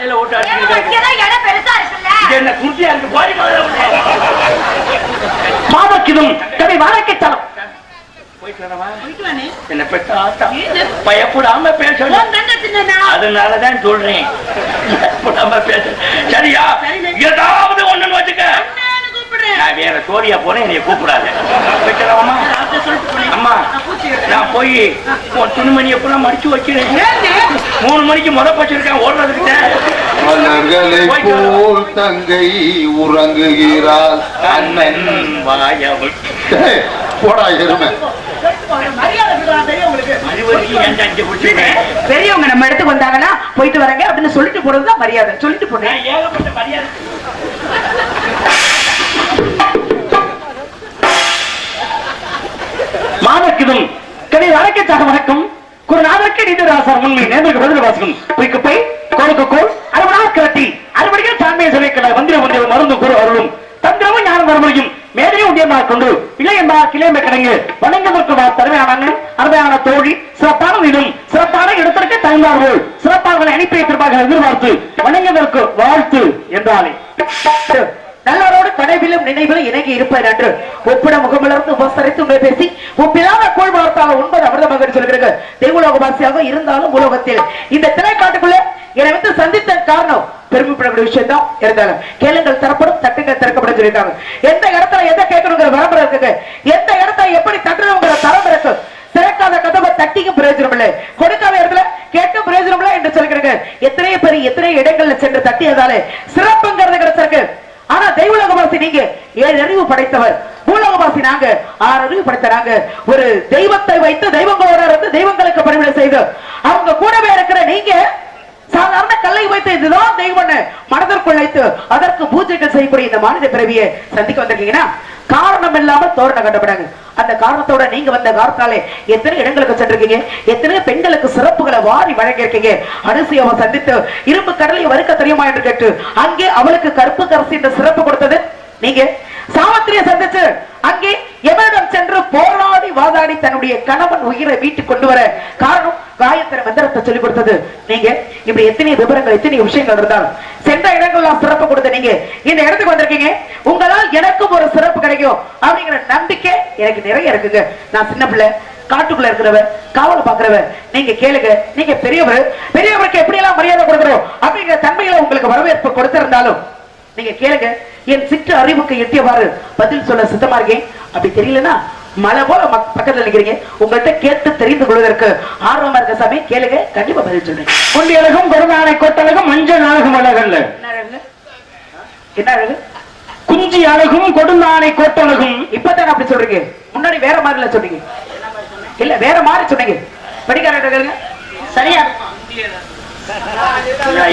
தலையில ஓட்டு அடிச்சு வைக்கதான் இடம் பெருசா இருக்குல்ல இது என்ன குட்டியா இருக்கு போடி. மாதக்கிதும்? போயிட்டு வானே. என்ன பெற்ற ஏது? பயப்படாம பேசணும்? அதனாலதான் சொல்றேன் பயப்படாம பேச சரியா. ஏதாவது ஒண்ணுன்னு வச்சுக்க. நான் வேற சோரியா போனேன் என்னைய கூப்பிடாத போனேன். அம்மா நான் போய் உன் துணிமணி எப்பெல்லாம் மடிச்சு ஏண்ணே? மூணு மணிக்கு முத வச்சிருக்கேன் ஓடுறதுக்கிட்ட. மலர்களை போல் தங்கை உறங்குகிறாள். அண்ணன் வாயவள் போடா எருமை. பெரியவங்க நம்ம இடத்துக்கு வந்தாங்கன்னா போயிட்டு வரங்க அப்படின்னு சொல்லிட்டு போறதுதான் மரியாதை. சொல்லிட்டு போறேன் நான் ஏகப்பட்ட மரியாதை. மாதக்கிதும் கவி வழக்கத்தாக வணக்கம். குருநாதற்கு நீதிராசார் உண்மை நேதருக்கு பதில் வாசகம் பொய்க்கு போய் கோலுக்கு கோல் அறுபடா கரட்டி அறுபடிகள் சாமியை சிலைக்கல மந்திர ஒன்றிய மருந்து குரு அருளும். தந்திரமும் ஞானம் வரமுடியும் மேதையும் உண்டியமாக கொண்டு இல்லை என்பா கிளைமை கிடங்கு வணங்குவதற்கு வா தருமையான அருமையான தோழி சிறப்பான வீடும் சிறப்பான இடத்திற்கு தகுந்தார்கள். சிறப்பாக அனுப்பி வைத்திருப்பார்கள் எதிர்பார்த்து வணங்குவதற்கு வாழ்த்து என்றாலே. நல்லவரோடு கடைவிலும் நினைவிலும் இணங்கி இருப்பேன் என்று ஒப்பிட முகமலர்ந்து உபசரித்து உண்மை பேசி ஒப்பிலாத கோள் வார்த்தால ஒன்பது அமிர்த மகன் சொல்கிறார்கள் தெய்வலோகவாசியாக இருந்தாலும் உலகத்தில். இந்த திரைக்காட்டுக்குள்ள என்னை வந்து சந்தித்த காரணம் பெருமைப்படக்கூடிய விஷயம் தான் இருந்தாலும் கேளுங்கள் தரப்படும் தட்டுங்கள் திறக்கப்படும் சொல்லியிருக்காங்க. எந்த இடத்துல எதை கேட்கணுங்கிற விளம்பரம் இருக்குங்க எந்த இடத்துல எப்படி தட்டணுங்கிற தரம் இருக்கு திறக்காத கதவை தட்டிக்கும் பிரயோஜனம் இல்லை. கொடுக்காத இடத்துல கேட்டும் பிரயோஜனம் இல்லை என்று சொல்கிறீங்க எத்தனை பேர் எத்தனை இடங்கள்ல சென்று தட்டியதாலே சிறப்புங்கிறது கிடைச்சிருக்கு. ஆனா தெய்வலோகவாசி நீங்க ஏழு அறிவு படைத்தவர். பூலோகவாசி நாங்க ஆறு அறிவு படைத்த நாங்க. ஒரு தெய்வத்தை வைத்து தெய்வங்களோட இருந்து தெய்வங்களுக்கு பணிவிட செய்து அவங்க கூடவே இருக்கிற நீங்க சாதாரண கல்லை வைத்து இதுதான் தெய்வம்னு மனதிற்குள் வைத்து அதற்கு பூஜைகள் செய்யக்கூடிய இந்த மாநில பிறவியை சந்திக்க வந்திருக்கீங்கன்னா காரணம் இல்லாம தோரணம் கட்டப்படாங்க அந்த காரணத்தோட நீங்க வந்த காரணத்தாலே எத்தனை இடங்களுக்கு சென்றிருக்கீங்க? எத்தனை பெண்களுக்கு சிறப்புகளை வாரி வழங்கியிருக்கீங்க. அவன் சந்தித்து இரும்பு கடலை வறுக்க தெரியுமா என்று கேட்டு அங்கே அவளுக்கு கருப்பு கரசி இந்த சிறப்பு கொடுத்தது. நீங்க சாவத்திரியை சந்திச்சு அங்கே எவரிடம் சென்று போராடி வாதாடி தன்னுடைய கணவன் உயிரை வீட்டுக்கு கொண்டு வர காரணம் காயத்திர மந்திரத்தை சொல்லிக் கொடுத்தது. நீங்க இப்படி எத்தனை விவரங்கள் எத்தனை விஷயங்கள் இருந்தாலும் சென்ற இடங்கள்லாம் சிறப்பு கொடுத்த நீங்க. இந்த இடத்துக்கு வந்திருக்கீங்க. உங்களால் எனக்கும் ஒரு சிறப்பு கிடைக்கும். அப்படிங்கிற நம்பிக்கை எனக்கு நிறைய இருக்குங்க. நான் சின்ன பிள்ளை காட்டுக்குள்ள இருக்கிறவ காவல் பாக்குறவர் நீங்க கேளுங்க. நீங்க பெரியவர். பெரியவருக்கு எப்படி எல்லாம் மரியாதை கொடுக்கிறோம்? அப்படிங்கிற தன்மையில உங்களுக்கு வரவேற்பு கொடுத்திருந்தாலும் நீங்க கேளுங்க. என் சிற்று அறிவுக்கு எட்டியவாறு பதில் சொல்ல சித்தமா இருக்கேன். அப்படி தெரியலன்னா மலை போல பக்கத்துல நிக்கிறீங்க. உங்கள்கிட்ட கேட்டு தெரிந்து கொள்வதற்கு ஆர்வமா இருக்க சாமி. கேளுங்க. கண்டிப்பா பதில் சொல்றேன். குண்டி அழகும் கொடுநாளை கொட்டழகும் மஞ்சள் அழகும் அழகல்ல என்ன அழகு என்ன அழகு குஞ்சி அழகும் கொடுநாளை கொட்டழகும். இப்பதான் அப்படி சொல்றீங்க. முன்னாடி வேற மாதிரில சொன்னீங்க. இல்ல வேற மாதிரி சொன்னீங்க. படிக்காரங்க சரியா?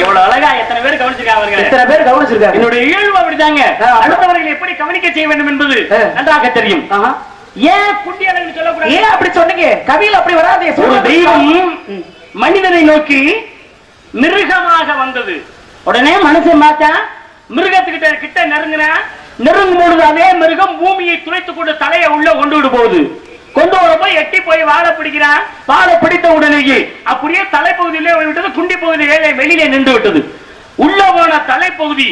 இவ்வளவு அழகா எத்தனை பேர் கவனிச்சிருக்காங்க இத்தனை பேர் கவனிச்சிருக்காங்க? என்னுடைய இயல்பு அப்படிதாங்க. அடுத்தவர்களை எப்படி கவனிக்க செய்ய வேண்டும் என்பது. நன்றாக தெரியும். ஏன் குண்டி அழகு சொல்லக்கூடாது. ஏன் அப்படி சொன்னீங்க? கவியில் அப்படி வராது. தெய்வம். மனிதனை நோக்கி மிருகமாக வந்தது. உடனே மனுஷன் பார்த்தா மிருகத்துக்கிட்ட கிட்ட நெருங்கினா நெருங்கும் பொழுது அதே மிருகம் பூமியை துளைத்துக் கொண்டு தலையை உள்ள கொண்டு விடு போகுது. கொண்டு வர போய் எட்டி போய் வாழை பிடிக்கிறான் வாழை பிடித்த உடனேயே அப்படியே தலைப்பகுதியிலே விட்டது குண்டி பகுதியிலே வெளியிலே நின்று விட்டது. உள்ள போன தலைப்பகுதி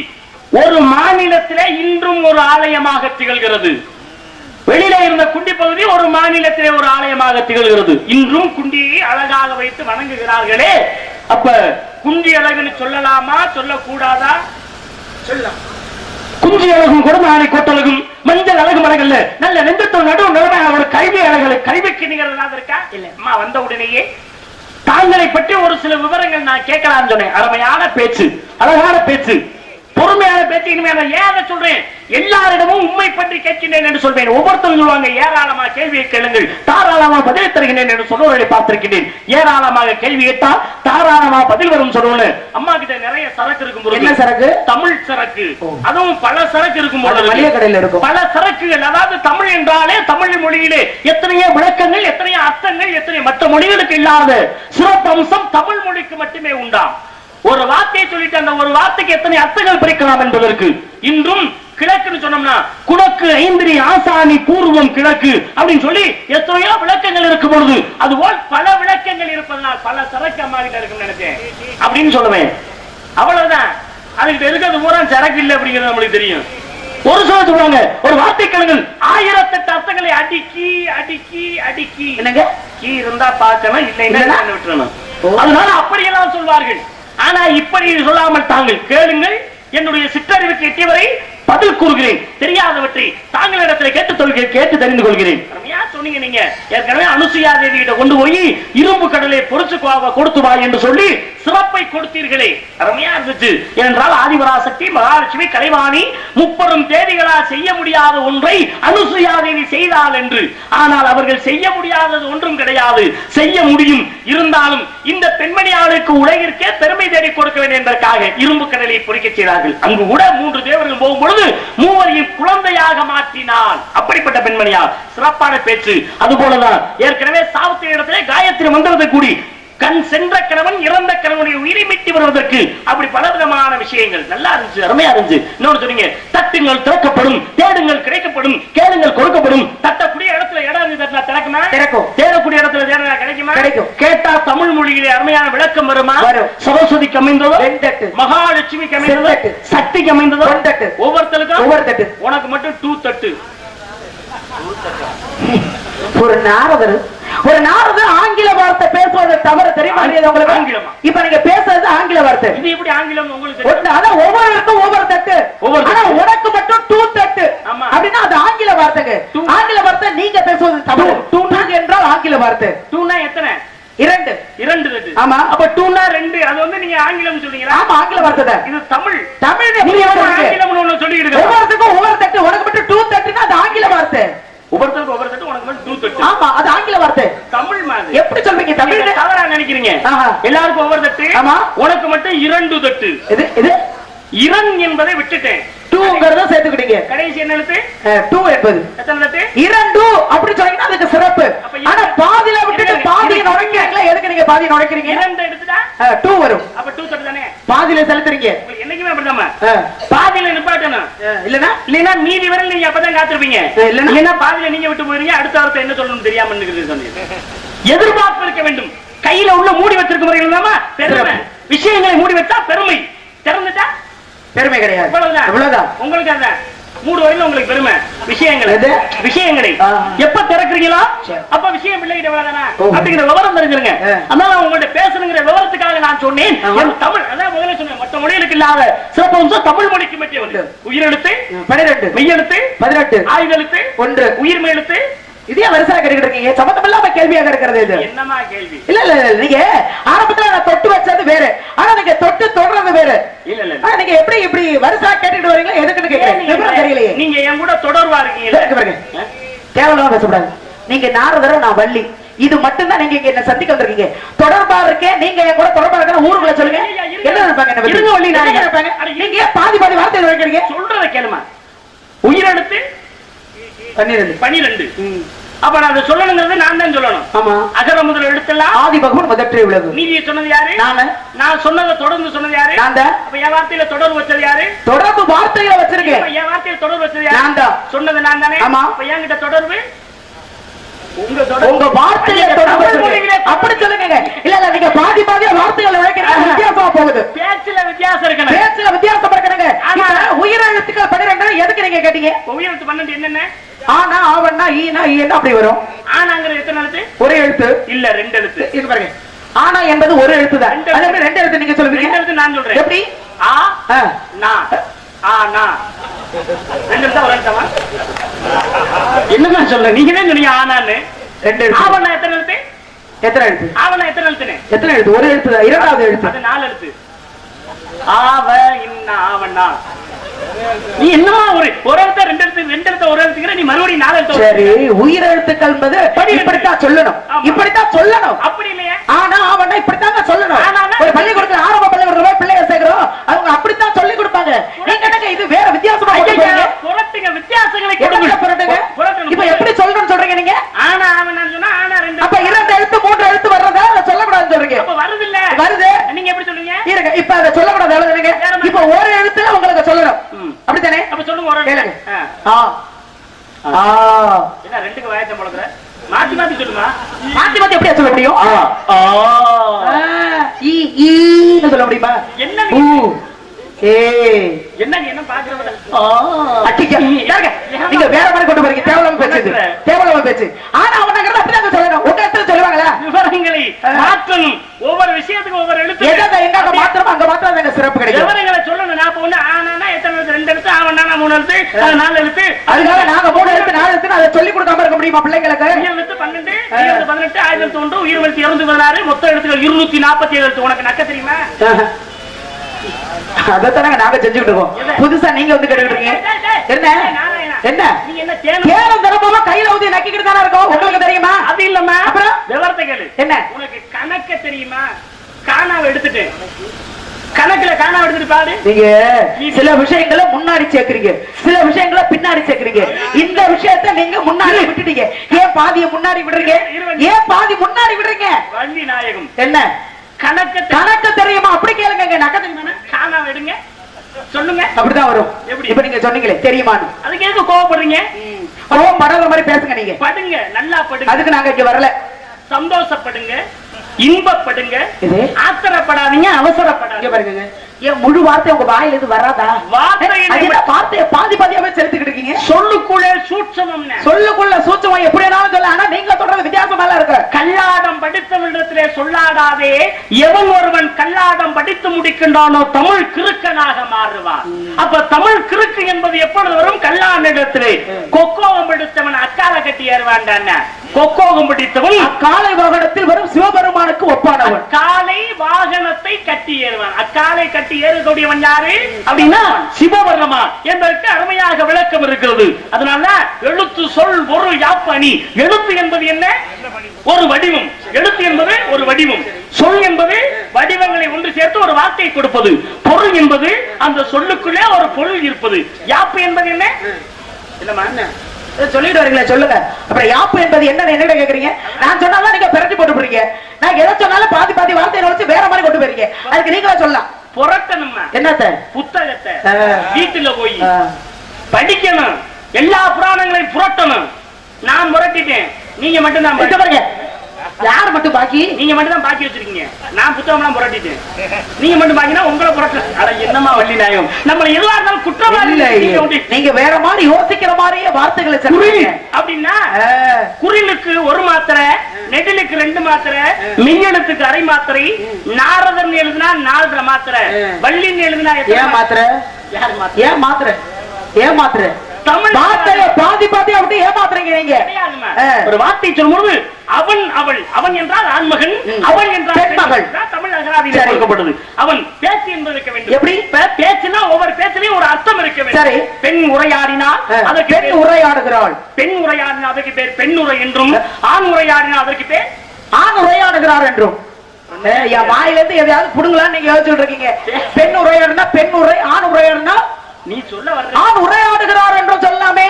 ஒரு மாநிலத்திலே இன்றும் ஒரு ஆலயமாக திகழ்கிறது. வெளியில இருந்த குண்டி பகுதி ஒரு மாநிலத்திலே ஒரு ஆலயமாக திகழ்கிறது. இன்றும் குண்டியை அழகாக வைத்து வணங்குகிறார்களே. அப்ப குண்டி அழகுன்னு சொல்லலாமா? சொல்லக்கூடாதா? சொல்லலாம். குஞ்சி அழகும் கொடுமானை கோட்டழகும். மஞ்சள் அழகு மலங்கள்ல நல்ல நெஞ்சத்தோடு நடுவு நிலைமையான ஒரு கல்வி அழகு கல்விக்கு நிகழ்றதாக இருக்கா? இல்ல. அம்மா வந்த உடனேயே தாங்களை பற்றி ஒரு சில விவரங்கள் நான் கேட்கலாம்னு சொன்னேன். அருமையான பேச்சு அழகான பேச்சு. பொறுமையான பேச்சு. இனிமே ஏன் அதை சொல்றேன்? எல்லாரிடமும் உண்மை பற்றி கேட்கின்றேன் என்று சொல்வேன். ஒவ்வொருத்தரும் சொல்லுவாங்க ஏராளமா கேள்வியை கேளுங்கள். தாராளமா பதில் தருகின்றேன் என்று சொல்லுவதை பார்த்திருக்கின்றேன். ஏராளமாக கேள்வி கேட்டால் தாராளமா பதில் வரும் சொல்லுவேன் அம்மா கிட்ட நிறைய சரக்கு இருக்கும் என்ன சரக்கு? தமிழ் சரக்கு. அதுவும் பல சரக்கு இருக்கும் மளிகை கடையில இருக்கும். பல சரக்குகள் அதாவது தமிழ் என்றாலே தமிழ் மொழியிலே எத்தனையோ விளக்கங்கள் எத்தனையோ அர்த்தங்கள் எத்தனை மற்ற மொழிகளுக்கு இல்லாத சிறப்பம்சம் தமிழ் மொழிக்கு மட்டுமே உண்டாம். ஒரு வார்த்தையை சொல்லிட்டு அந்த ஒரு வார்த்தைக்கு எத்தனை அர்த்தங்கள் பிரிக்கலாம் என்பதற்கு இன்றும் கிழக்குன்னு சொன்னோம்னா குணக்கு ஐந்திரி ஆசானி பூர்வம் கிழக்கு அப்படின்னு சொல்லி எத்தனையோ விளக்கங்கள் இருக்கும் பொழுது அதுபோல் பல விளக்கங்கள் இருப்பதனால் பல சரக்கு இருக்குன்னு நினைச்சேன். அப்படின்னு சொல்லுவேன். அவ்வளவுதான். அதுகிட்ட இருக்கிறது பூரா சரக்கு இல்லை அப்படிங்கிறது நம்மளுக்கு தெரியும். ஒரு சொல்ல சொல்லுவாங்க ஒரு ஆயிரத்தெட்டு அர்த்தங்களை அடுக்கி அடுக்கி அடுக்கி. என்னங்க? கீ இருந்தா பார்க்கணும் இல்லைன்னா விட்டுறணும். அதனால அப்படியெல்லாம் சொல்வார்கள். ஆனா இப்படி சொல்லாமல் தாங்கள் கேளுங்கள். என்னுடைய சிற்றறிவுக்கு எட்டியவரை பதில் கூறுகிறேன். தெரியாதவற்றை தாங்களிடத்தில் கேட்டு கொள்கிறேன் கேட்டு தெரிந்து கொள்கிறேன். அருமையா சொன்னீங்க? நீங்க ஏற்கனவே அனுசுயா கொண்டு போய் இரும்பு கடலை கொடுத்து வா என்று சொல்லி சிறப்பை கொடுத்தீர்களே. அருமையா இருந்துச்சு. ஏனென்றால் ஆதிபராசக்தி மகாலட்சுமி கலைவாணி முப்பெரும் செய்ய முடியாத ஒன்றை அனுசுயா தேவி என்று. ஆனால் அவர்கள் செய்ய முடியாதது ஒன்றும் கிடையாது. செய்ய முடியும். இருந்தாலும் இந்த பெண்மணியாளுக்கு உலகிற்கே பெருமை தேடி கொடுக்க வேண்டும் என்பதற்காக இரும்பு கடலை பொறிக்க செய்தார்கள். அங்கு கூட மூன்று தேவர்கள் போகும் பொழுது மூவரையும் குழந்தையாக மாற்றினான் அப்படிப்பட்ட பெண்மணியால் சிறப்பான பேச்சு. அது போலதான் ஏற்கனவே சாவித்திரி இடத்திலே காயத்ரி மந்திரத்தை கூடி கண் சென்ற கணவன் இறந்த கணவனுடைய உயிரை மீட்டி வருவதற்கு அப்படி பலவிதமான விஷயங்கள். நல்லா இருந்துச்சு அருமையா இருந்துச்சு. இன்னொரு சொன்னீங்க தட்டுங்கள் திறக்கப்படும் தேடுங்கள் கிடைக்கப்படும் கேளுங்கள் கொடுக்கப்படும். தட்டக்கூடிய இடத்துல இடம் இருந்து திறக்குமா? திறக்கும். தேடக்கூடிய இடத்துல தேடினா கிடைக்குமா? கிடைக்கும். கேட்டா தமிழ் மொழியிலே அருமையான விளக்கம் வருமா. மகாலட்சுமிக்கு அமைந்ததோ செந்தட்டு. சக்திக்கு அமைந்ததோ பொன்தட்டு. ஒவ்வொருத்தருக்கும்? ஒவ்வொரு தட்டு. உனக்கு மட்டும் டூ தட்டு. ஒரு நாரதர் ஒரு நாரதர் ஆங்கில வார்த்தை பேசுவது தவறு தெரியுமா? உங்களுக்கு? ஆங்கிலமா? இப்ப நீங்க பேசுறது ஆங்கில வார்த்தை. இது எப்படி ஆங்கிலம் உங்களுக்கு அதான் ஒவ்வொருவருக்கும் ஒவ்வொரு தட்டு. ஆனா. உனக்கு மட்டும் டூ தட்டு. அப்படின்னா அது ஆங்கில வார்த்தைங்க. ஆங்கில வார்த்தை நீங்க பேசுவது தவறு. Two. டூ என்றால் ஆங்கில வார்த்தை. டூனா எத்தனை? இரண்டு. இரண்டு ஆமா. அப்ப டூனா ரெண்டு. அது வந்து நீங்க ஆங்கிலம் சொல்றீங்களா ஆமா ஆங்கில வார்த்தை இது தமிழ். தமிழ் நீங்க? ஆங்கிலம்னு ஒண்ணு சொல்லிட்டு இருக்கீங்க. ஒவ்வொருத்துக்கும் ஒவ்வொரு தட்டு. உனக்கு மட்டும் டூ தட்டுன்னா அது ஆங்கில வார்த்தை. ஒவ்வொருத்தருக்கும் ஒவ்வொரு தட்டு உனக்கு மட்டும் டூ தட்டு ஆமா அது ஆங்கில வார்த்தை. தமிழ் மாதிரி. எப்படி சொல்றீங்க தமிழ்? தவறா நினைக்கிறீங்க. எல்லாருக்கும் ஒவ்வொரு தட்டு. ஆமா. உனக்கு மட்டும் இரண்டு தட்டு. இது இது? இரண் என்பதை விட்டுட்டேன். டூங்கிறத சேர்த்துக்கிட்டீங்க. கடைசி என்ன எழுத்து? டூ என்பது. எத்தனை இரண்டு அப்படி சொன்னீங்கன்னா அதுக்கு சிறப்பு. ஆனா பாதியில விட்டுட்டு பாதியை. நுழைக்கிறீங்களா எதுக்கு நீங்க பாதியை நுழைக்கிறீங்க? இரண்டு எடுத்துட்டா? டூ வரும். அப்ப டூ தட்டு தானே பாதியில செலுத்துறீங்க. என்னைக்குமே அப்படிதாம்மா ஆ. பாதியில நிப்பாட்டணும். இல்லனா இல்லைன்னா? மீதி வரை நீங்க அப்பதான் காத்திருப்பீங்க? இல்லைன்னா? பாதியில நீங்க விட்டு போயிருங்க அடுத்த வார்த்தை என்ன சொல்லணும் தெரியாம சொன்னீங்க. எதிர்பார்ப்பு இருக்க வேண்டும். கையில உள்ள மூடி வச்சிருக்க முறையில். விஷயங்களை மூடி வச்சா பெருமை. திறந்துட்டா பெருமை கிடையாது. இவ்வளவுதான். உங்களுக்கு அந்த மூடு வரையில உங்களுக்கு பெருமை. விஷயங்களை? விஷயங்களை. எப்ப திறக்கிறீங்களோ. அப்ப விஷயம் பிள்ளைகிட்ட. அப்படிங்கிற விவரம் தெரிஞ்சிருங்க. அதனால உங்கள்ட்ட பேசணுங்கிற விவரத்துக்காக நான் சொன்னேன். தமிழ் அதான் முதல்ல சொன்னேன். மற்ற மொழிகளுக்கு இல்லாத சிறப்பம்சம் தமிழ் மொழிக்கு மட்டும் உயிரெழுத்து பனிரெண்டு. மெய்யெழுத்து பதினெட்டு. ஆயுதெழுத்து ஒன்று. உயிர் எழுத்து இதே வரிசையா கேட்டுக்கிட்டு இருக்கீங்க. சம்பந்தம் இல்லாம கேள்வியாக இருக்கிறது இது? என்னமா கேள்வி? இல்ல இல்ல இல்ல, நீங்க ஆரம்பத்துல நான் தொட்டு வச்சது வேற. ஆனா நீங்க தொட்டு தொடர்றது வேற. இல்ல இல்ல நீங்க எப்படி இப்படி வரிசையா கேட்டுக்கிட்டு வரீங்களா எதுக்குன்னு ஏன் கேட்கிறேன் நீங்க தெரியலையே. நீங்க என் கூட தொடர்பா இருக்கீங்கல்ல இருக்கு பாருங்க. ஆ? தேவையில்லாம பேசக்கூடாது. நீங்க நாரதரும் நான் வள்ளி. இது மட்டும்தான் நீங்க இங்க என்ன சந்திக்க வந்திருக்கீங்க. தொடர்பா இருக்கேன் நீங்க என் கூட தொடர்பா இருக்க ஊருக்குள்ள சொல்லுங்க. என்ன நினைப்பாங்க? இருங்க வள்ளி, நான் நினைப்பாங்க? நீங்க பாதி பாதி வார்த்தை சொல்றத கேளுமா. உயிரெழுத்து பன்னிரெண்டு. பனிரெண்டு அப்ப நான் அதை சொல்லணுங்கிறது நான் தான் சொல்லணும். ஆமா. அகர முதல் எழுத்தெல்லாம் ஆதி பகவான் முதற்றே உலகு. நீதியை சொன்னது யாரு? நானு. நான் சொன்னதை தொடர்ந்து சொன்னது யாரு? நான் தான். அப்ப என் வார்த்தையில தொடர்பு வச்சது யாரு? தொடர்பு வார்த்தைகளை வச்சிருக்கேன். என் வார்த்தையில தொடர்பு வச்சது யாரு? நான் தான். சொன்னது நான் தானே? ஆமா. அப்ப என்கிட்ட தொடர்பு? உங்க உங்க வார்த்தையை ஐயா, தொடர்பு அப்படி சொல்லுங்க இல்ல இல்ல நீங்க பாதி பாதியா வார்த்தைகளை வித்தியாசமா போகுது. பேச்சுல வித்தியாசம் இருக்கணும். பேச்சுல வித்தியாசம் இருக்கணுங்க. உயிரெழுத்துக்கள் பன்னிரெண்டு எதுக்கு நீங்க கேட்டீங்க? உயிரெழுத்து பன்னெண்டு என்னென்ன? ஆனா ஆவன்னா ஈனா ஈனா அப்படி வரும். ஆனாங்கிற எத்தனை எழுத்து? ஒரே எழுத்து. இல்ல ரெண்டு எழுத்து. இது பாருங்க. ஆனா என்பது ஒரு எழுத்து தான். ரெண்டு ரெண்டு எழுத்து நீங்க ரெண்டு சொல்லுவீங்க எழுத்து நான் சொல்றேன். எப்படி? ஆ நா. ஆ நா. ரெண்டு எழுத்தா ஒரு எழுத்தாவா? என்னமா சொல்ல நீங்க தான் சொன்னீங்க ஆனான்னு. ரெண்டு எழுத்து. ஆவணா எத்தனை எழுத்து? எத்தனை எழுத்து? ஆவணா எத்தனை எழுத்துனே எத்தனை எழுத்து? ஒரு எழுத்து தான். இரண்டாவது எழுத்து. அது நாலு எழுத்து. ஆவ இன்ன ஆவண்ணா நீ என்னமா ஒரு ஒரு எழுத்த ரெண்டு எழுத்து ரெண்டு எழுத்த ஒரு எழுத்துக்கிற நீ மறுபடியும் நாலு எழுத்த சரி உயிரெழுத்துக்கள் என்பது இப்படித்தான் சொல்லணும். இப்படித்தான் சொல்லணும் அப்படி இல்லையே ஆனா அவனா இப்படித்தாங்க சொல்லணும் ஆனானா? ஒரு பள்ளிக்கூடத்துல ஆரம்ப பள்ளிக்கூடத்துல போய் பிள்ளைய சேர்க்கிறோம் அவங்க அப்படித்தான் சொல்லி கொடுப்பாங்க நீங்க என்னங்க இது வேற வித்தியாசமா கொண்டு ஐயா, போறீங்க? புரட்டுங்க வித்தியாசங்களை என்னங்க கொடுங்க. புரட்டுங்க? புரட்டணும். இப்ப எப்படி சொல்லணும்னு சொல்றீங்க நீங்க ஆனா ஆவண்ணான்னு சொன்னா ஆனா ரெண்டு அப்ப இரண்டு எழுத்து மூன்று எழுத்து வர்றதா அதை சொல்லக்கூடாதுன்னு சொல்றீங்க அப்ப வருது இல்ல வருது நீங்க எப்படி சொல்றீங்க இருங்க இப்ப அதை சொல்லக்கூடாது எழுதுறீங்க வேற மாதிரி. இப்ப ஒரு எழுத்துல உங்களுக்கு சொல்லணும் ம். அப்படித்தானே அப்ப சொல்லுங்க ஒரு கேளுங்க. ஆ. ஆ ஆ என்ன ரெண்டுக்கு வயசம் பழகுற மாத்தி மாத்தி சொல்லுமா? மாத்தி மாத்தி சொல்ல முடியும்? சொல்ல முடியுமா? நீங்க? வேற மாதிரி கொண்டு போறீங்க. தேவலாம பேச்சு. தேவலாம பேச்சு. ஆனா அவன் சொல்லணும். உங்க இடத்துல சொல்லுவாங்களா? விவரங்களை. மாற்றணும் ஒவ்வொரு விஷயத்துக்கும் ஒவ்வொரு எழுத்து எங்க மாத்திரமோ அங்க மாத்திரம் எனக்கு சிறப்பு கிடைக்கும் விவரங்களை சொல்லணும் நான் இப்ப ஒண்ணு ஆனா எத்தனை எழுத்து ரெண்டு எழுத்து ஆவணா மூணு எழுத்து நாலு எழுத்து அதுக்காக நாங்க மூணு எழுத்து நாலு எழுத்து அதை சொல்லி கொடுக்காம இருக்க முடியுமா பிள்ளைங்களுக்கு? எழுத்து பன்னெண்டு பதினெட்டு ஆயிரத்தி ஒன்று உயிர் எழுத்து இருநூத்தி பதினாறு மொத்த எழுத்துக்கள் இருநூத்தி நாற்பத்தி ஏழு எழுத்து. உனக்கு நக்க தெரியுமா? அதைத்தானங்க நாங்க செஞ்சுக்கிட்டு இருக்கோம். புதுசா நீங்க வந்து கேட்டுக்கிட்டு இருக்கீங்க. என்ன. என்ன? தேனும் திறப்பமா கையில ஊதி நக்கிக்கிட்டு தானே இருக்கோம். உங்களுக்கு தெரியுமா? அது இல்லம்மா. அப்புறம்? விவரத்தை கேளு. என்ன? உனக்கு கணக்க தெரியுமா? காணாவை எடுத்துட்டு கணக்குல காணாவை எடுத்துட்டு பாடு நீங்க சில விஷயங்களை முன்னாடி சேர்க்கறீங்க. சில விஷயங்களை பின்னாடி சேர்க்கறீங்க. இந்த விஷயத்தை நீங்க முன்னாடி விட்டுட்டீங்க. ஏன் பாதியை முன்னாடி விடுறீங்க? ஏன் பாதி முன்னாடி விடுறீங்க? வள்ளி நாயகம். என்ன? கணக்க கணக்கு தெரியுமா? அப்படி கேளுங்க நக்க தெரியுமா காணாவை எடுங்க. சொல்லுங்க. அப்படிதான் வரும். எப்படி? இப்ப நீங்க சொன்னீங்களே தெரியுமான்னு. அதுக்கு எதுக்கு கோவப்படுறீங்க? கோவம் படாத மாதிரி பேசுங்க நீங்க. படுங்க நல்லா படுங்க. அதுக்கு நாங்க இங்க வரல. சந்தோஷப்படுங்க. இன்பப்படுங்க? ஆத்திரப்படாதீங்க அவசரப்படாதீங்க பாருங்க. ஏன் முழு வார்த்தை உங்க வாயில இருந்து வராதா வார்த்தையை பாதி பாதியாவே செலுத்திக்கிட்டு இருக்கீங்க? சொல்லுக்குள்ளே சூட்சமம்னு சொல்லுக்குள்ள சூச்சமா எப்படி வேணாலும் சொல்ல. ஆனா நீங்க சொல்றது வித்தியாசமா இருக்கு? கல்லாடம் படித்தவனிடத்திலே சொல்லாடாதே. எவன் ஒருவன் கல்லாடம் படித்து முடிக்கின்றானோ தமிழ் கிறுக்கனாக மாறுவான் அப்ப தமிழ் கிறுக்கு என்பது எப்பொழுது வரும்? கல்லானிடத்திலே கொக்கோகம் படித்தவன் அக்கால கட்டி ஏறுவான் கொக்கோகம் படித்தவன் காலை வாகனத்தில் வரும் சிவபெருமானுக்கு ஒப்பானவன். காலை வாகனத்தை கட்டி ஏறுவான். அக்காலை கட்டி ஏறக்கூடியவன் யாரு? அப்படின்னா சிவவர்ணமா என்பதற்கு அருமையாக விளக்கம் இருக்கிறது. அதனால எழுத்து சொல் பொருள் யாப்பணி. எழுத்து என்பது என்ன? ஒரு வடிவம். எழுத்து என்பது ஒரு வடிவம் சொல் என்பது வடிவங்களை ஒன்று சேர்த்து ஒரு வார்த்தை கொடுப்பது. பொருள் என்பது அந்த சொல்லுக்குள்ளே ஒரு பொருள் இருப்பது. யாப்பு என்பது என்ன? இல்லம்மா சொல்லிட்டு வரீங்களே சொல்லுங்க. அப்புறம் யாப்பு என்பது என்ன என்ன கேக்குறீங்க? நான் சொன்னாலும் நீங்க பிரட்டி போட்டு போறீங்க நான் எதை சொன்னாலும் பாதி பாதி வார்த்தையை வச்சு வேற மாதிரி கொண்டு போறீங்க அதுக்கு நீங்களே சொல்லலாம். புரட்டணும்னா என்னத்த? புத்தகத்தை. வீட்டுல போய். படிக்கணும். எல்லா புராணங்களையும் புரட்டணும். நான் புரட்டிட்டேன். நீங்க மட்டும் தான் பாருங்க. யார் மட்டும் பாக்கி? நீங்க மட்டும் தான் பாக்கி வச்சிருக்கீங்க. நான் புத்தகம்லாம் புரட்டிட்டேன் நீங்க மட்டும் பாக்கினா உங்களை புரட்ட அட என்னமா வள்ளி நாயம்? நம்ம எதுவா இருந்தாலும் குற்றவாளி இல்ல நீங்க வேற மாதிரி யோசிக்கிற மாதிரியே வார்த்தைகளை சொல்றீங்க. அப்படின்னா ஆ. குறிலுக்கு ஒரு மாத்திரை நெடிலுக்கு ரெண்டு மாத்திரை மெய்யெழுத்துக்கு அரை மாத்திரை நாரதன் எழுதுனா நாலரை மாத்திரை வள்ளின்னு எழுதுனா ஏன் மாத்திர? ஏன் மாத்திர? ஏன் மாத்திர? வார்த்தைய பாதி பாதி அப்படி ஏமாத்துறீங்க. ஒரு வார்த்தை சொல்லும்போது அவன் அவள் அவன் என்றால் ஆண்மகன் ம். அவள் என்றால் பெண்மகள். பெண்மகள். தமிழ் அகராதியிலே சரி. கொடுக்கப்படுது அவன் பேச்சு என்பது இருக்க வேண்டும் எப்படி? இப்ப பேச்சுனா ஒவ்வொரு பேச்சிலையும் ஒரு அர்த்தம் இருக்க சரி. பெண் உரையாடினால் ஆ, அதற்கு பெண் உரையாடுகிறாள் பெண் உரையாடினால் அதற்கு பேர் பெண் உரை என்றும் ஆண் உரையாடினால் அதற்கு பேர் ஆண் உரையாடுகிறார் என்றும் என் எதையாவது புடுங்கலாம்னு நீங்க யோசிச்சுட்டு இருக்கீங்க பெண் உரையாடுனா பெண் உரை ஆண் உரையாடுனா நீ சொல்ல ஆண் உரையாடுகிறார் என்றும் சொல்லலாமே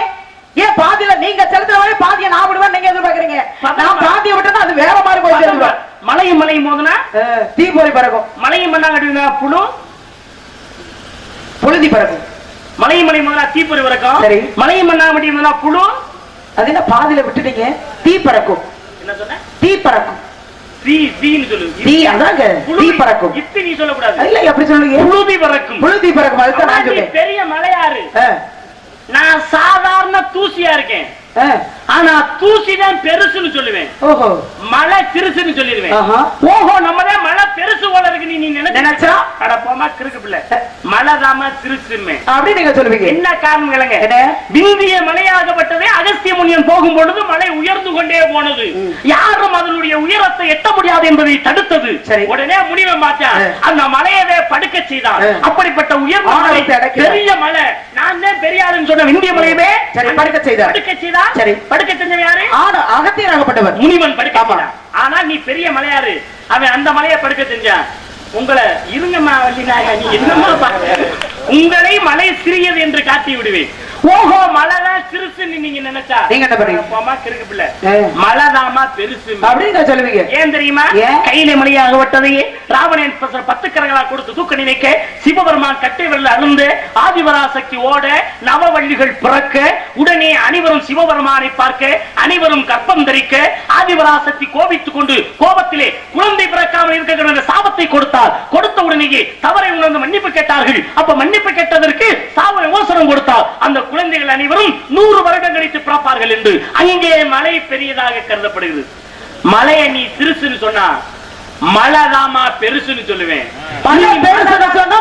ஏன் பாதியில நீங்க செலுத்துற மாதிரி பாதியை நான் விடுவேன் நீங்க எதிர்பார்க்கறீங்க? நான் பாதியை விட்டா அது வேற மாதிரி போய் சேர்ந்துடும் மலையும் மலையும் மோதுனா? தீ போய் பறக்கும். மலையும் மண்ணாங்க புழு? புழுதி பறக்கும். மலையும் மலையும் மோதுனா தீப்பொறி வரக்கும் சரி. மலையும் மண்ணா முடியும் புழு? அது என்ன பாதியில விட்டுட்டீங்க? தீ பறக்கும். என்ன சொன்ன? தீ பறக்கும். பெரிய மலையாறு. நான் சாதாரண தூசியா இருக்கேன். ஆனா தூசி தான் பெருசுன்னு சொல்லுவேன் ஓஹோ மழை சிறுசுன்னு சொல்லிடுவேன். ஓஹோ நம்மதான் மழை பெருசு போல இருக்கு நீ நினைச்சா? அட போமா கிறுக்கு பிள்ளை மழை தாமா சிறுசுமே அப்படி நீங்க சொல்லுவீங்க என்ன காரணம் என்ன? விந்திய மலையாகப்பட்டதே அகஸ்திய முனியன் போகும் பொழுது மலை உயர்ந்து கொண்டே போனது யாரும் அதனுடைய உயரத்தை எட்ட முடியாது என்பதை தடுத்தது. உடனே முனிவன் ஆ. அந்த மலையவே படுக்க செய்தான். அப்படிப்பட்ட உயர்ந்த. பெரிய மலை நான் தான் பெரியாருன்னு சொன்ன விந்திய மலையவே படுக்க செய்தார். படுக்க சரி. படுக்க செஞ்சவன் யாரு அகத்தியராகப்பட்டவர். முனிவன் படுக்க. ஆனா நீ பெரிய மலையாரு அவன் அந்த மலையை படுக்க செஞ்சான். உங்களை இருங்கம்மா வள்ளிநாயகா நீ என்னம்மா? உங்களை மலை சிறியது என்று காட்டி விடுவேன் ஓஹோ மழைதான் சிறுசுன்னு நீங்க நினைச்சா நீங்க என்ன பண்றீங்க? போமா கிறுக்கு பிள்ளை ஏ. மழைதாமா பெருசு அப்படின்னு தான் சொல்லுவீங்க ஏன் தெரியுமா ஏன்? கையில மணியாக விட்டதையே ராவணன் பச- பத்து கரங்களா கொடுத்து தூக்க நினைக்க சிவபெருமான் கட்டை வெள்ள அழுந்து ஆதிபராசக்தி ஓட நவவள்ளிகள் பிறக்க உடனே அனைவரும் சிவபெருமானை பார்க்க அனைவரும் கர்ப்பம் தரிக்க ஆதிபராசக்தி கோபித்துக் கொண்டு கோபத்திலே குழந்தை பிறக்காமல் இருக்கிற சாபத்தை கொடுத்தார் கொடுத்த உடனேயே தவறை உணர்ந்து மன்னிப்பு கேட்டார்கள் அப்ப மன்னிப்பு கேட்டதற்கு சாவ விமோசனம் கொடுத்தார் அந்த குழந்தைகள் அனைவரும் நூறு வருடம் கழித்து பிறப்பார்கள் என்று அங்கே மழை பெரியதாக கருதப்படுகிறது. மலையை நீ சிறுசுன்னு சொன்னா மழைதாமா பெருசுன்னு சொல்லுவேன். மழை பெருசுன்னு சொன்னா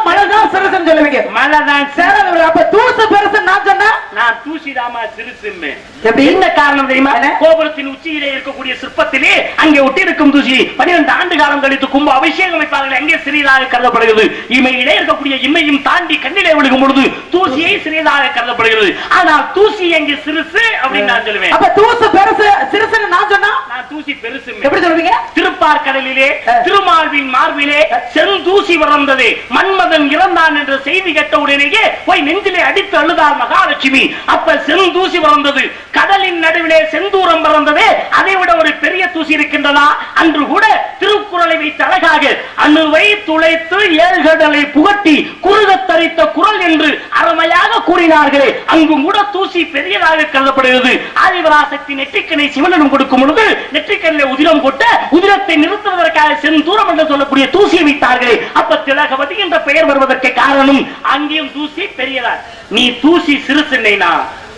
சிறுசுன்னு சொல்லுவீங்க. மழைதான் அப்ப தூசு நான் சொன்னா? நான் தூசிதாமா சிறுசுன்னு? என்ன காரணம் தெரியுமா? என்ன? கோபுரத்தின் உச்சியிலே இருக்கக்கூடிய சிற்பத்திலே அங்கே ஒட்டியிருக்கும் தூசி. பன்னிரண்டு ஆண்டு காலம் கழித்து கும்ப அபிஷேகம் வைப்பார்கள். அங்கே சிறியதாக கருதப்படுகிறது. இமையிலே இருக்கக்கூடிய இமையும் தாண்டி கண்ணிலே விழுகும் பொழுது தூசியை சிறியதாக கருதப்படுகிறது. ஆனால் தூசி எங்கே சிறுசு அப்படின்னு நான் சொல்லுவேன். அப்ப தூசு பெருசு சிறுசுன்னு நான் சொன்னா? நான் தூசி பெருசு எப்படி சொல்லுவீங்க? திருப்பார்கடலிலே அஹ். திருமால்வின் மார்பிலே செந்தூசி வளர்ந்தது. மன்மதன் இறந்தான் என்ற செய்தி கேட்ட உடனேயே போய் நெஞ்சிலே அடித்து அழுதார் மகாலட்சுமி. அப்ப செந்தூசி வளர்ந்தது. கடலின் நடுவிலே செந்தூரம் வளர்ந்தது அதை விட ஒரு பெரிய தூசி இருக்கின்றதா? அன்று கூட திருக்குறளை வைத்து அழகாக அணுவை துளைத்து ஏழ்கடலை புகட்டி குறுகத் தரித்த குரல் என்று அருமையாக கூறினார்களே. அங்கும் கூட தூசி பெரியதாக கருதப்படுகிறது. ஆதிபராசக்தி நெற்றிக்கனை சிவனிடம் கொடுக்கும் பொழுது நெற்றிக்கண்ணில் உதிரம் கொட்ட உதிரத்தை நிறுத்துவதற்காக செந்தூரம் என்று சொல்லக்கூடிய தூசியை வைத்தார்களே அப்ப திலகவதி என்ற பெயர் வருவதற்கு காரணம் அங்கேயும் தூசி பெரியதா நீ தூசி சிறுசுன்னா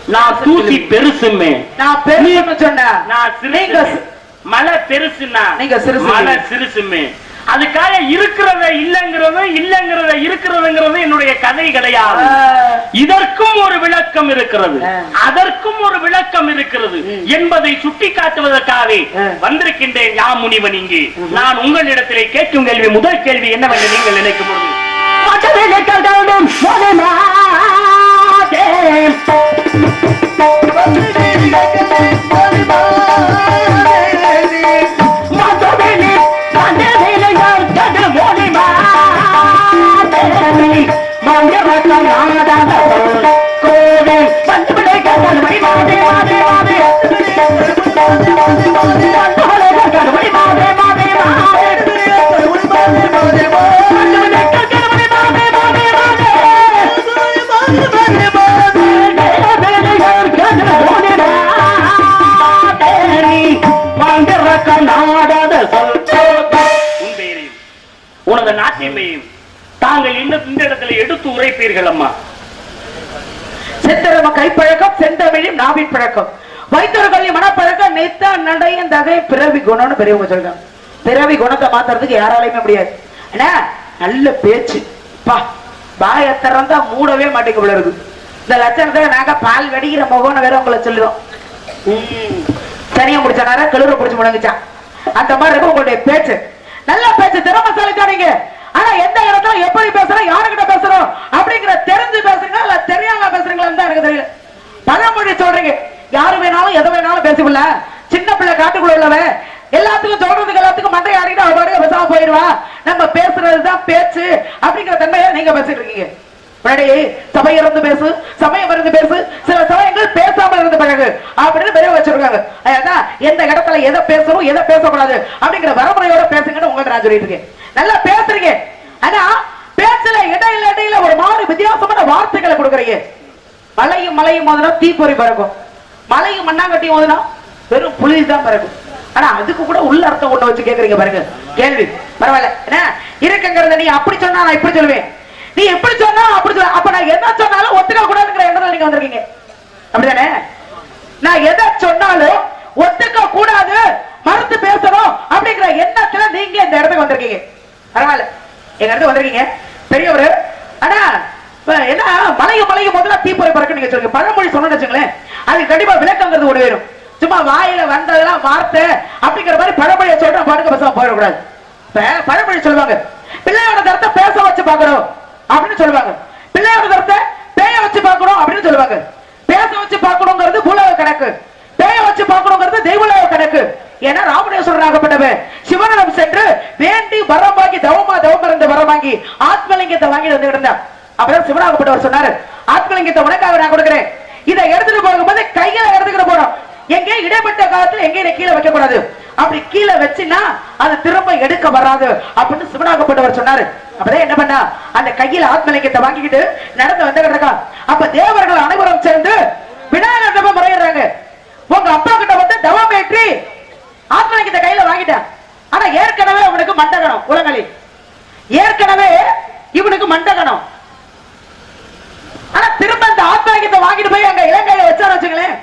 நான் தூசி பெருசுமே நான் பெருசுன்னு சொன்னேன். நான் மலை பெருசுன்னா நீங்க. மலை சிறுசுமே அதுக்காக இருக்கிறத இல்லங்கிறது இல்லங்கிறத இருக்கிறதுங்கிறது என்னுடைய கதை கிடையாது. இதற்கும் ஒரு விளக்கம் இருக்கிறது. அதற்கும் ஒரு விளக்கம் இருக்கிறது என்பதை சுட்டி காட்டுவதற்காக ஆ. வந்திருக்கின்றேன் யா முனிவன் இங்கே. நான் உங்களிடத்திலே கேட்கும் கேள்வி முதல் கேள்வி என்னவென்று நீங்கள் நினைக்கும் பொழுது. மற்றவர்களை கண்டாலும் மஞ்சள் எடுத்து அம்மா. சித்தரம கைப்பழக்கம் செந்தமிழும் நாவின் பழக்கம் வைத்தவர்களின் மனப்பழக்கம் நித்த நடையின் தகை பிறவி குணம்னு பெரியவங்க சொல்றாங்க. பிறவி குணத்தை மாத்துறதுக்கு யாராலையுமே முடியாது. ஏன்னா நல்ல பேச்சு. பா பாய திறந்தா மூடவே மாட்டேங்க போல இருக்கு. இந்த லட்சணத்தை நாங்க பால் வெடிக்கிற முகம்னு வேற உங்களை சொல்லுவோம் ம். தனியா முடிச்சானாரா கழுவுற பிடிச்சு முழங்குச்சான் அந்த மாதிரி இருக்கும் உங்களுடைய பேச்சு. நல்ல பேச்சு. திறமசாலி தான் நீங்க. ஆனா எந்த இடத்துல எப்படி பேசுறோம் யாருக்கிட்ட பேசுறோம் அப்படிங்கிற தெரிஞ்சு பேசுறீங்களா இல்ல தெரியாம பேசுறீங்களான்னு தான் எனக்கு தெரியல பழமொழி சொல்றீங்க. யாரு வேணாலும் எதை வேணாலும் பேசிக்கல சின்ன பிள்ளை காட்டுக்குள்ள உள்ளவன். எல்லாத்துக்கும் சொல்றதுக்கு எல்லாத்துக்கும் மண்டை யாருக்கிட்ட அவ பேசாம போயிடுவா. நம்ம பேசுறதுதான் பேச்சு அப்படிங்கிற தன்மையை நீங்க பேசிட்டு இருக்கீங்க. முன்னாடி சபை இருந்து பேசு சமயம் இருந்து பேசு சில சமயங்கள் பேசாம இருந்து பழகு அப்படின்னு பெரிய வச்சிருக்காங்க. எந்த இடத்துல எதை பேசணும் எதை பேசக்கூடாது அப்படிங்கிற வரமுறையோட பேசுங்கன்னு உங்கள்கிட்ட நான் சொல்லிட்டு இருக்கேன். நல்லா பேசுறீங்க. ஆனா பேச்சல இடையில இடையில ஒரு மாதிரி வித்தியாசமான வார்த்தைகளை கொடுக்குறீங்க. மலையும் மலையும் மோதினா தீப்பொறி பறக்கும். மலையும் மண்ணாங்கட்டியும் மோதினா வெறும் புளி தான் பறக்கும். ஆனா அதுக்கு கூட உள்ள அர்த்தம் கொண்டு வச்சு கேக்குறீங்க பாருங்க. கேள்வி. பரவாயில்ல. என்ன? இருக்குங்கிறத நீ அப்படி சொன்னா நான் இப்படி சொல்லுவேன். நீ எப்படி சொன்னா அப்படி சொல்ல. அப்ப நான் என்ன சொன்னாலும் ஒத்துக்க கூடாதுங்கிற எண்ணத்துல நீங்க வந்திருக்கீங்க. அப்படிதானே? நான் எதை சொன்னாலும் ஒத்துக்க கூடாது மறுத்து பேசணும் அப்படிங்கிற எண்ணத்துல நீங்க இந்த இடத்துக்கு வந்திருக்கீங்க. பரவாயில்ல. எங்க இருந்து வந்திருக்கீங்க? பெரியவர். ஆனா என்ன மலைய மலைய முதல்ல தீப்பொறி பறக்க நீங்க சொல்லுங்க பழமொழி சொன்னு வச்சுங்களேன் அது கண்டிப்பா விளக்கங்கிறது ஒண்ணு வேணும். சும்மா வாயில வந்ததெல்லாம் வார்த்தை அப்படிங்கிற மாதிரி பழமொழியை சொல்ற பாடுக்க பேசாம போயிடக்கூடாது. இப்ப பழமொழி சொல்லுவாங்க. பிள்ளையோட தரத்தை பேச வச்சு பாக்குறோம் அப்படின்னு சொல்லுவாங்க. பிள்ளையோட தரத்தை பேய வச்சு பார்க்கணும் அப்படின்னு சொல்லுவாங்க. பேச வச்சு பார்க்கணுங்கிறது பூலக கணக்கு. பேய வச்சு பார்க்கணுங்கிறது தெய்வலக கணக்கு. ஏன்னா ராமணேஸ்வரர் ஆகப்பட்டவன். சிவனிடம் சென்று வேண்டி வரம் வாங்கி தவமா தவம் இருந்து வரம் வாங்கி ஆத்மலிங்கத்தை வாங்கி வந்து இருந்தான் அப்பதான் சிவனாகப்பட்டவர் சொன்னாரு ஆத்மலிங்கத்தை உனக்காக நான் கொடுக்கிறேன். இதை எடுத்துட்டு போகும்போது கையில எடுத்துக்கிட்டு போறோம் எங்கே இடைப்பட்ட காலத்துல எங்கே இதை கீழே வைக்க கூடாது அப்படி கீழே வச்சினா அது திரும்ப எடுக்க வராது. அப்படின்னு சிவனாகப்பட்டவர் சொன்னாரு. அப்பதான் என்ன பண்ணா? அந்த கையில ஆத்மலிங்கத்தை வாங்கிக்கிட்டு நடந்து வந்து கிடக்கா அப்ப தேவர்கள் அனைவரும் சேர்ந்து விநாயகர் முறையிடுறாங்க. உங்க அப்பா கிட்ட வந்து தவம் ஏற்றி ஆத்மலிங்கத்தை கையில வாங்கிட்டேன். ஆனா ஏற்கனவே அவனுக்கு மண்டகணம் உலகளி. ஏற்கனவே இவனுக்கு மண்டகணம் ஆனா திரும்ப இந்த ஆத்மலிங்கத்தை வாங்கிட்டு போய் அங்க இலங்கையில வச்சான்னு வச்சுங்களேன்